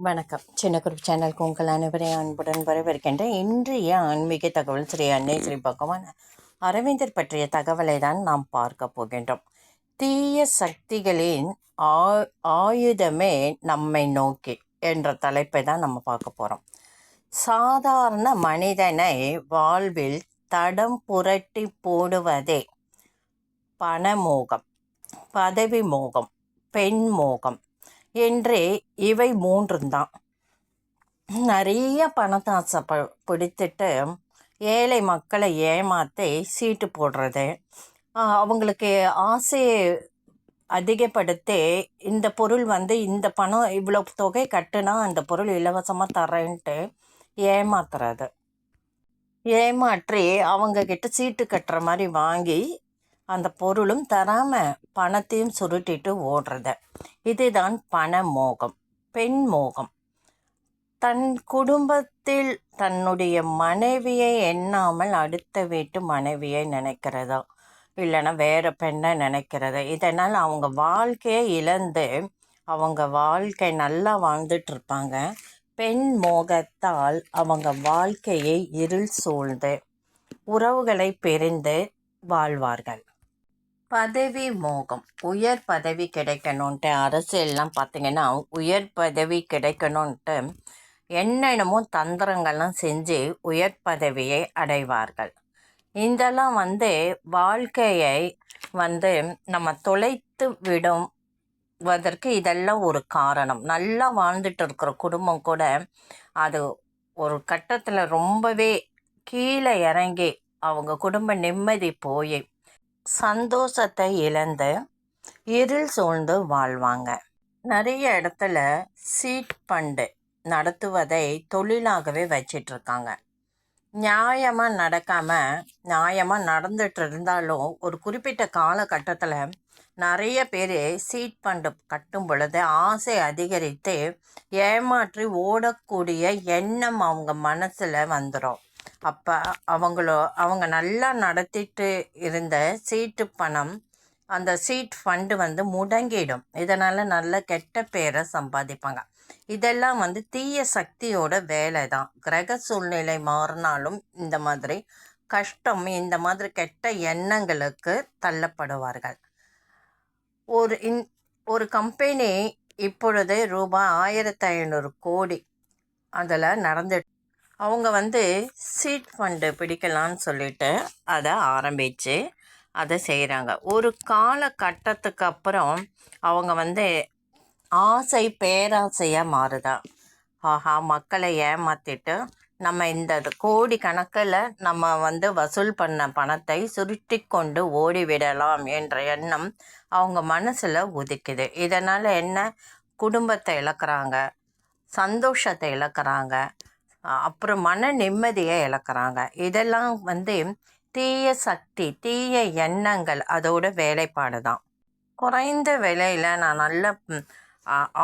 வணக்கம். சின்ன குரூப் சேனலுக்கு உங்கள் அனைவரையும் அன்புடன் வரவேற்கின்றேன் இன்றைய ஆன்மீக தகவல் ஸ்ரீ அன்னை ஸ்ரீ பகவான் அரவிந்தர் பற்றிய தகவலை தான் நாம் பார்க்க போகின்றோம். தீய சக்திகளின் ஆ ஆயுதமே நம்மை நோக்கி என்ற தலைப்பை தான் நம்ம பார்க்க போகிறோம் சாதாரண மனிதனை வாழ்வில் தடம் புரட்டி போடுவதே பணமோகம் பதவி மோகம் பெண் மோகம் என்றே இவை மூன்றும் தான் நிறைய பணத்தை ஆசை ப பிடித்துட்டு ஏழை மக்களை ஏமாற்றி சீட்டு போடுறது. அவங்களுக்கு ஆசையை அதிகப்படுத்தி இந்த பொருள் வந்து இந்த பணம் இவ்வளோ தொகை கட்டுனா அந்த பொருள் இலவசமாக தரேன்ட்டு ஏமாத்துறது. ஏமாற்றி அவங்கக்கிட்ட சீட்டு கட்டுற மாதிரி வாங்கி அந்த பொருளும் தராமல் பணத்தையும் சுருட்டிட்டு ஓடுறது. இதுதான் பண மோகம் பெண் மோகம். தன் குடும்பத்தில் தன்னுடைய மனைவியை எண்ணாமல் அடுத்த வீட்டு மனைவியை நினைக்கிறதா? இல்லைன்னா வேறு பெண்ணை நினைக்கிறதா? இதனால் அவங்க வாழ்க்கையை இழந்து அவங்க வாழ்க்கை நல்லா வாழ்ந்துட்டு இருப்பாங்க பெண் மோகத்தால் அவங்க வாழ்க்கையை இருள் சூழ்ந்து உறவுகளை பிரிந்து வாழ்வார்கள். பதவி மோகம். உயர் பதவி கிடைக்கணுன்ட்டு அரசியல்லாம் பார்த்தீங்கன்னா உயர் பதவி கிடைக்கணுன்ட்டு என்னென்னமோ தந்திரங்கள்லாம் செஞ்சு உயர் பதவியை அடைவார்கள். இதெல்லாம் வந்து வாழ்க்கையை வந்து நம்ம தொலைத்து விடும் வதற்கு இதெல்லாம் ஒரு காரணம். நல்லா வாழ்ந்துட்டு இருக்கிற குடும்பம் கூட அது ஒரு கட்டத்தில் ரொம்பவே கீழே இறங்கி அவங்க குடும்ப நிம்மதி போய் சந்தோஷத்தை இழந்து இருள் சூழ்ந்து வாழ்வாங்க. நிறைய இடத்துல சீட் பண்டு நடத்துவதை தொழிலாகவே வச்சிட்ருக்காங்க. நியாயமாக நடக்காமல் நியாயமாக நடந்துட்டு இருந்தாலும் ஒரு குறிப்பிட்ட காலகட்டத்தில் நிறைய பேர் சீட் பண்டு கட்டும் பொழுது ஆசை அதிகரித்து ஏமாற்றி ஓடக்கூடிய எண்ணம் அவங்க மனசில் வந்துடும் அப்போ அவங்களோ அவங்க நல்லா நடத்திட்டு இருந்த சீட்டு பணம் அந்த சீட் ஃபண்டு வந்து முடங்கிடும். இதனால் நல்ல கெட்ட பேரை சம்பாதிப்பாங்க. இதெல்லாம் வந்து தீய சக்தியோட வேலை தான். கிரக சூழ்நிலை மாறினாலும் இந்த மாதிரி கஷ்டம் இந்த மாதிரி கெட்ட எண்ணங்களுக்கு தள்ளப்படுவார்கள். ஒரு இன் ஒரு கம்பெனி இப்பொழுது ரூபாய் ஆயிரத்தி ஐநூறு கோடி அதில் நடந்து அவங்க வந்து சீட் ஃபண்டு பிடிக்கலான்னு சொல்லிட்டு அதை ஆரம்பித்து அதை செய்கிறாங்க ஒரு காலகட்டத்துக்கு அப்புறம் அவங்க வந்து ஆசை பேராசையாக மாறுதா. ஆஹா மக்களை ஏமாற்றிட்டு நம்ம இந்த கோடி கணக்கில் நம்ம வந்து வசூல் பண்ண பணத்தை சுருட்டி கொண்டு ஓடிவிடலாம் என்ற எண்ணம் அவங்க மனசில் உதிக்குது. இதனால் என்ன? குடும்பத்தை இழக்கிறாங்க சந்தோஷத்தை இழக்கிறாங்க அப்புறம் மன நிம்மதியை இழக்கிறாங்க. இதெல்லாம் வந்து தீய சக்தி தீய எண்ணங்கள் அதோட வேலைப்பாடு தான். குறைந்த விலையில் நான் நல்ல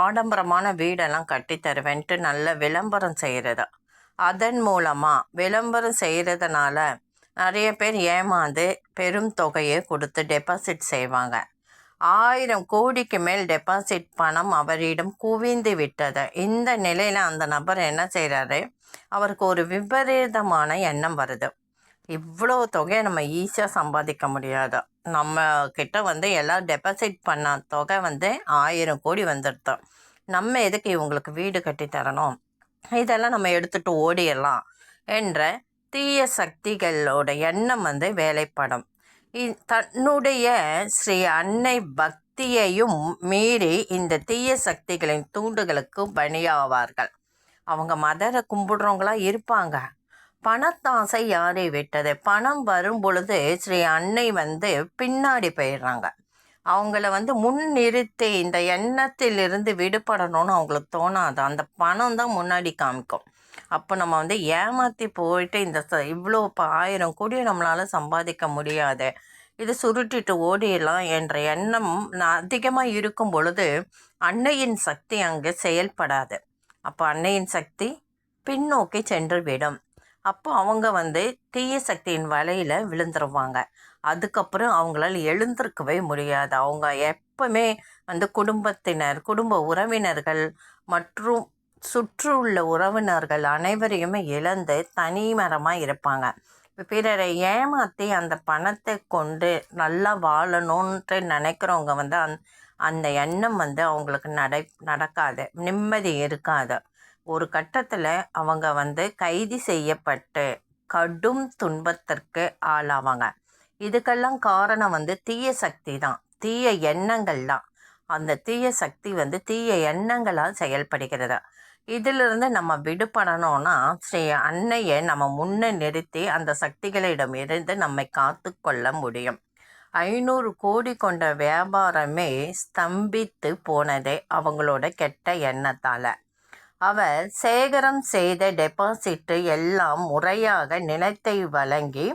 ஆடம்பரமான வீடெல்லாம் கட்டி தருவேன்ட்டு நல்ல விளம்பரம் செய்கிறது அதன் மூலமாக விளம்பரம் செய்கிறதுனால நிறைய பேர் ஏமாந்து பெரும் தொகையை கொடுத்து டெபாசிட் செய்வாங்க. ஆயிரம் கோடிக்கு மேல் டெபாசிட் பணம் அவரிடம் குவிந்து விட்டது. இந்த நிலையில் அந்த நபர் என்ன செய்கிறாரு அவருக்கு ஒரு விபரீதமான எண்ணம் வருது. இவ்வளோ தொகையை நம்ம ஈஸியாக சம்பாதிக்க முடியாது. நம்ம கிட்ட வந்து எல்லாம் டெபாசிட் பண்ண தொகை வந்து ஆயிரம் கோடி வந்துடுது நம்ம எதுக்கு இவங்களுக்கு வீடு கட்டி தரணும்? இதெல்லாம் நம்ம எடுத்துகிட்டு ஓடிடலாம் என்ற தீய சக்திகளோட எண்ணம் வந்து வேலைப்படும். தன்னுடைய ஸ்ரீ அன்னை பக்தியையும் மீறி இந்த தீய சக்திகளின் தூண்டுகளுக்கு பணியாவார்கள் அவங்க மதரை கும்பிடுறவங்களா இருப்பாங்க. பணத்தாசை யாரை விட்டது? பணம் வரும் பொழுது ஸ்ரீ அன்னை வந்து பின்னாடி போயிடுறாங்க. அவங்கள வந்து முன் நிறுத்தி இந்த எண்ணத்திலிருந்து விடுபடணும்னு அவங்களுக்கு தோணாது. அந்த பணம் தான் முன்னாடி காமிக்கும். அப்போ நம்ம வந்து ஏமாற்றி போயிட்டு இந்த ச இவ்வளோ இப்போ ஆயிரம் கோடி நம்மளால் சம்பாதிக்க முடியாது. இது சுருட்டிட்டு ஓடிடலாம் என்ற எண்ணம் அதிகமாக இருக்கும் பொழுது அன்னையின் சக்தி அங்கே செயல்படாது. அப்போ அன்னையின் சக்தி பின்னோக்கி சென்று விடும். அப்போ அவங்க வந்து தீய சக்தியின் வலையில் விழுந்துருவாங்க. அதுக்கப்புறம் அவங்களால எழுந்திருக்கவே முடியாது. அவங்க எப்பவுமே வந்து குடும்பத்தினர் குடும்ப உறவினர்கள் மற்றும் சுற்றியுள்ள உறவினர்கள் அனைவரையுமே இழந்து தனி மரமாக இருப்பாங்க. பிறரை ஏமாற்றி அந்த பணத்தை கொண்டு நல்லா வாழணுன்ட்டு நினைக்கிறவங்க வந்து அந் அந்த எண்ணம் வந்து அவங்களுக்கு நடை நடக்காது. நிம்மதி இருக்காது. ஒரு கட்டத்தில் அவங்க வந்து கைது செய்யப்பட்டு கடும் துன்பத்திற்கு ஆளாவாங்க. இதுக்கெல்லாம் காரணம் வந்து தீய சக்தி தான். தீய எண்ணங்கள் தான். அந்த தீய சக்தி வந்து தீய எண்ணங்களால் செயல்படுகிறது. இதிலிருந்து நம்ம விடுபடணும்னா ஸ்ரீ அன்னையை நம்ம முன்னே நிறுத்தி அந்த சக்திகளிடம் இருந்து நம்மை காத்து கொள்ள முடியும். ஐநூறு கோடி கொண்ட வியாபாரமே ஸ்தம்பித்து போனதே அவங்களோட கெட்ட எண்ணத்தால். அவர் சேகரம் செய்த டெபாசிட்டு எல்லாம் முறையாக நிலத்தை வழங்கி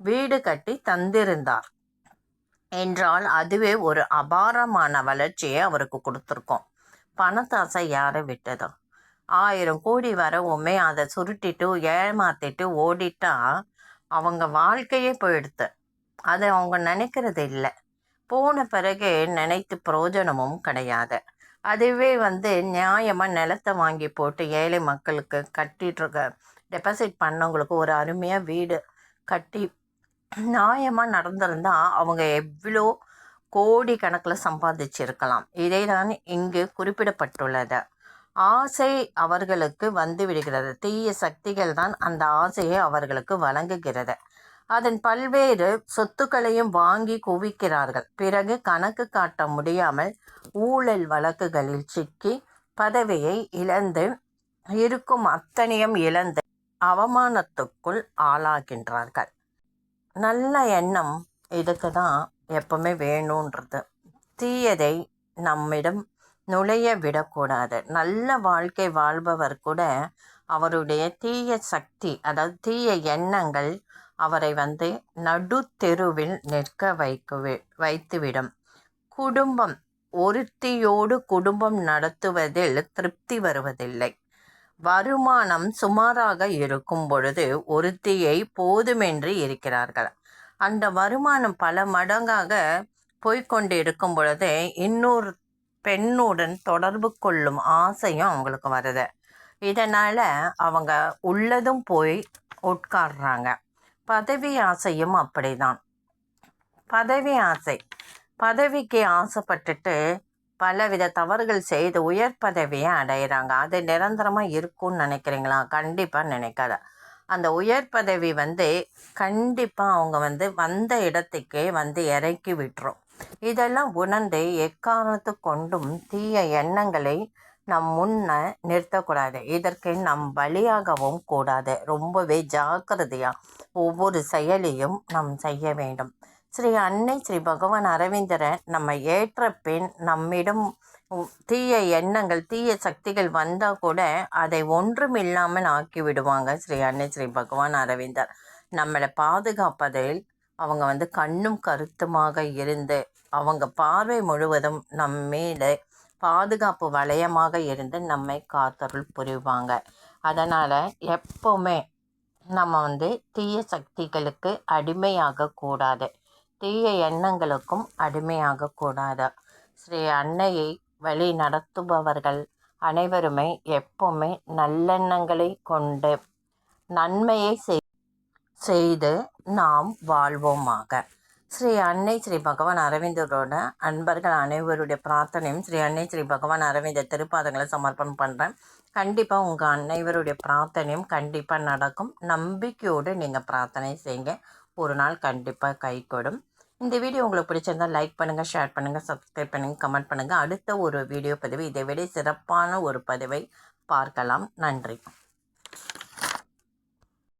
வீடு கட்டி தந்திருந்தார். என்றால் அதுவே ஒரு அபாரமான வளர்ச்சியை அவருக்கு கொடுத்துருக்கோம். பணத்தாசை யாரை விட்டதோ? ஆயிரம் கோடி வரவுமே அதை சுருட்டிட்டு ஏமாத்திட்டு ஓடிட்டா அவங்க வாழ்க்கையே போயிடுது அதை அவங்க நினைக்கிறது இல்லை. போன பிறகு நினைத்து பிரயோஜனமும் கிடையாது. அதுவே வந்து நியாயமாக நிலத்தை வாங்கி போட்டு ஏழை மக்களுக்கு கட்டிட்டுருக்க டெபாசிட் பண்ணவங்களுக்கு ஒரு அருமையாக வீடு கட்டி நியாயமாக நடந்திருந்தால் அவங்க எவ்வளோ கோடி கணக்கில் சம்பாதிச்சிருக்கலாம். இதை தான் இங்கு குறிப்பிடப்பட்டுள்ளது. ஆசை அவர்களுக்கு வந்து விடுகிறது. தீய சக்திகள் தான் அந்த ஆசையை அவர்களுக்கு வழங்குகிறது. அதன் பல்வேறு சொத்துக்களையும் வாங்கி குவிக்கிறார்கள். பிறகு கணக்கு காட்ட முடியாமல் ஊழல் வழக்குகளில் சிக்கி பதவியை இழந்து இருக்கும் அத்தனையும் இழந்து அவமானத்துக்குள் ஆளாகின்றார்கள். நல்ல எண்ணம் இதுக்கு தான் எப்பவுமே வேணுன்றது. தீயதை நம்மிடம் நுழைய விடக்கூடாது. நல்ல வாழ்க்கை வாழ்பவர் கூட அவருடைய தீய சக்தி அதாவது தீய எண்ணங்கள் அவரை வந்து நடு தெருவில் நிற்க வைக்க வைத்துவிடும். குடும்பம் ஒருத்தியோடு குடும்பம் நடத்துவதில் திருப்தி வருவதில்லை. வருமானம் சுமாராக இருக்கும் பொழுது ஒருத்தியை போதுமென்று இருக்கிறார்கள். அந்த வருமானம் பல மடங்காக போய்கொண்டு இருக்கும் பொழுது இன்னொரு பெண்ணுடன் தொடர்பு கொள்ளும் ஆசையும் அவங்களுக்கு வருது. இதனால் அவங்க உள்ளதும் போய் உட்காடுறாங்க பதவி ஆசையும் அப்படிதான். பதவி ஆசை. பதவிக்கு ஆசைப்பட்டுட்டு பலவித தவறுகள் செய்து உயர் பதவியை அடையிறாங்க அது நிரந்தரமாக இருக்கும்னு நினைக்கிறீங்களா? கண்டிப்பாக நினைக்காத. அந்த உயர் பதவி வந்து கண்டிப்பாக அவங்க வந்து வந்த இடத்துக்கே வந்து இறக்கி விட்டுரும். இதெல்லாம் உணர்ந்து எக்காரணத்து கொண்டும் தீய எண்ணங்களை நம் முன்ன நிறுத்தக்கூடாது. இதற்கு நம் பலியாகவும் கூடாது. ரொம்பவே ஜாக்கிரதையாக ஒவ்வொரு செயலையும் நாம் செய்ய வேண்டும். ஸ்ரீ அன்னை ஸ்ரீ பகவான் அரவிந்தரை நம்ம ஏற்ற பின் நம்மிடம் தீய எண்ணங்கள் தீய சக்திகள் வந்தால் கூட அதை ஒன்றும் இல்லாமல் ஆக்கி விடுவாங்க ஸ்ரீ அன்னை ஸ்ரீ பகவான் அரவிந்தர். நம்மளை பாதுகாப்பதில் அவங்க வந்து கண்ணும் கருத்துமாக இருந்து அவங்க பார்வை முழுவதும் நம் மீது பாதுகாப்பு வளையமாக இருந்து நம்மை காத்தருள் புரிவாங்க. அதனால் எப்போவுமே நம்ம வந்து தீய சக்திகளுக்கு அடிமையாக கூடாது. தீய எண்ணங்களுக்கும் அடிமையாக கூடாது. ஸ்ரீ அன்னையை வழி நடத்துபவர்கள் அனைவருமே எப்பவுமே நல்லெண்ணங்களை கொண்டு நன்மையை செய்து நாம் வாழ்வோமாக. ஸ்ரீ அன்னை ஸ்ரீ பகவான் அரவிந்தரோட அன்பர்கள் அனைவருடைய பிரார்த்தனையும் ஸ்ரீ அன்னை ஸ்ரீ பகவான் அரவிந்தர் திருப்பாதங்களை சமர்ப்பணம் பண்ணுறேன் கண்டிப்பாக உங்கள் அனைவருடைய பிரார்த்தனையும் கண்டிப்பாக நடக்கும். நம்பிக்கையோடு நீங்கள் பிரார்த்தனை செய்யுங்க. ஒரு நாள் கண்டிப்பாக கை கொடும் இந்த வீடியோ உங்களுக்கு பிடிச்சிருந்தால் லைக் பண்ணுங்கள் ஷேர் பண்ணுங்கள் சப்ஸ்கிரைப் பண்ணுங்கள் கமெண்ட் பண்ணுங்கள் அடுத்த ஒரு வீடியோ பதிவு இதை விட சிறப்பான ஒரு பதிவை பார்க்கலாம். நன்றி.